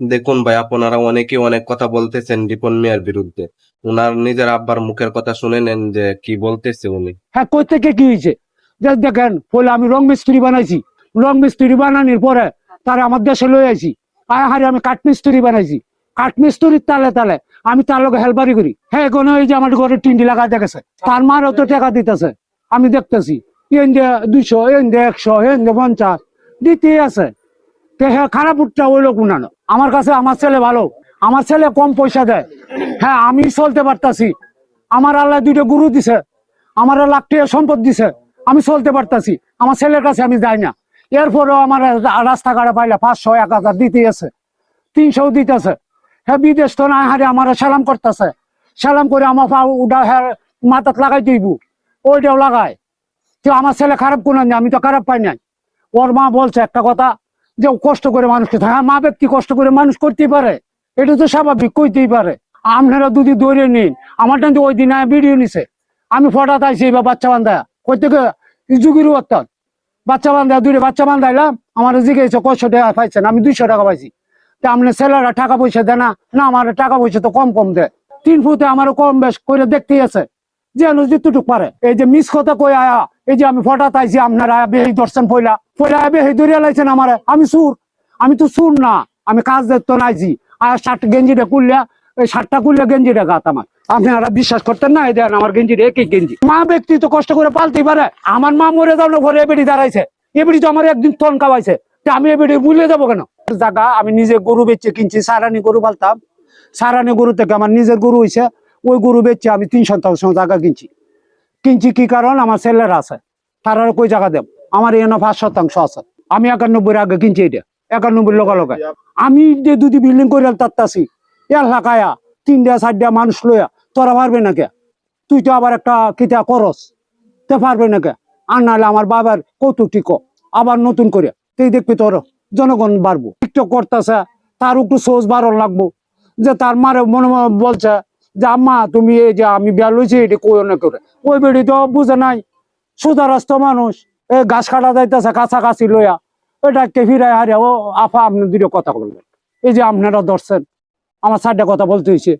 দেখুন ভাই, আপনারা অনেকে অনেক কথা বলতেছেন রিপন মিয়ার বিরুদ্ধে। উনার নিজের আব্বার মুখের কথা শুনে নেন যে কি বলতেছে উনি। হ্যাঁ কই থেকে কি হয়েছে? দেখেন বলে আমি রং মিস্ত্রি বানাইছি। রং মিস্ত্রি বানানোর পরে তারা আমার দেশে লই আইছি। আয় হারে আমি কাঠ মিস্ত্রি বানাইছি। কাঠ মিস্ত্রির তালে তালে আমি তার লোক হেল্পারি করি। হ্যাঁ এখন ওই যে আমার ঘরে টিন্ডি লাগা দেখেছে। তার মারও তো টাকা দিতেছে। আমি দেখতেছি এন দিয়ে দুইশো এন দিয়ে একশো এন দিয়ে পঞ্চাশ, দিতেই আছে। হ্যাঁ খারাপ উঠটা ওই লোক উনানো আমার কাছে আমার ছেলে ভালো, আমার ছেলে কম পয়সা দেয়। হ্যাঁ আমি চলতে পারতাছি। আমার আল্লাহ দুইটা গুরু দিছে, আমার লাখ টাকা সম্পদ দিছে, আমি চলতে পারতাছি। আমার ছেলের কাছে আমি যাই না। এরপরেও আমার রাস্তাঘাটে পাইলে পাঁচশো, এক হাজার দিতে আছে তিনশো দিতেছে। হ্যাঁ বিদেশ তো না হারে আমার সালাম করতেছে। সালাম করে আমার পা উডা হ্যাঁ মাথাত লাগাই দিব ওইটাও লাগায়। তো আমার ছেলে খারাপ কোন আমি তো খারাপ পাই নাই। ওর মা বলছে একটা কথা যে কষ্ট করে মানুষকে হ্যাঁ মা ব্যক্তি কষ্ট করে মানুষ করতেই পারে? এটা তো স্বাভাবিক, কইতেই পারে। আপনারা দুদি দৌড়ে নিন। আমার টান ওই দিন ভিডিও নিছে। আমি ফটাত আইছি এবার বাচ্চা বান্ধা কই থেকে যুগির অর্থাৎ বাচ্চা বান্ধা দূরে বাচ্চা বান্ধাইলাম। আমার জিজ্ঞেস কয়শো টাকা পাইছেন, আমি দুইশো টাকা পাইছি। তা আপনার ছেলেরা টাকা পয়সা দেয় না? না, আমার টাকা পয়সা তো কম কম দেয়। তিন ফুটে আমারও কম বেশ করে দেখতেই আছে। যে যেটুক পারে। এই যে মিস কথা কই আয়া এই যে আমি ফটাত আইছি, আপনারা বেহি ধরছেন পয়লা। পয়লা বেহি ধরিয়া লাইছেন আমার। আমি সুর। আমি তো সুর না। আমি কাজ দেখতো নাইছি আর শার্ট গেঞ্জিটা কুললে ওই শার্টটা কুললে গেঞ্জিটা গাত আমার। আপনারা বিশ্বাস করতেন না? এই দেন আমার গেঞ্জিটা একই গেঞ্জি। মা ব্যক্তি তো কষ্ট করে পালতেই পারে। আমার মা মরে যাও না ঘরে এবেড়ি দাঁড়াইছে। এবেড়ি তো আমার একদিন তন খাওয়াইছে। তা আমি এবেড়ি ভুলে যাব কেন? জায়গা আমি নিজে গরু বেচে কিনছি, সারানি গরু পালতাম। সারানি গরু থেকে আমার নিজের গরু হয়েছে ওই গরু বেচে আমি তিন শতাংশ জায়গা কিনছি। কিনছি কি কারণ? আমার ছেলেরা আছে। তারা কই জায়গা দেব? আমার এখানে পাঁচ শতাংশ আছে। আমি একানব্বই আগে কিনছি এটা। একানব্বই লগা লগা আমি যে দুটি বিল্ডিং করে তাত্তাছি এলাকায়া তিনটা, চারটা মানুষ লইয়া, তোরা পারবে না কে? তুই তো আবার একটা কিতা করস। তে পারবে না কে? আর নাহলে আমার বাবার কৌতুক টিক আবার নতুন করে তুই দেখবি তোর, জনগণ বাড়বো। টিকটক করতেছে, তার একটু সোজ বারো লাগবো। যে তার মারে মনে বলছে যে আম্মা, তুমি এই যে আমি বিয়া লইছি, এটি কই না করে ওই বেড়ি তো বুঝে নাই। সোজা রাস্তা মানুষ। এ গাছ কাটা যাইতেছে, কাছাকাছি লইয়া। এটা ফিরাই হারিয়া, ও আফা আপনি দুটো কথা বলবেন। এই যে আপনারা ধরছেন, আমার সাইডে কথা বলতে হয়েছে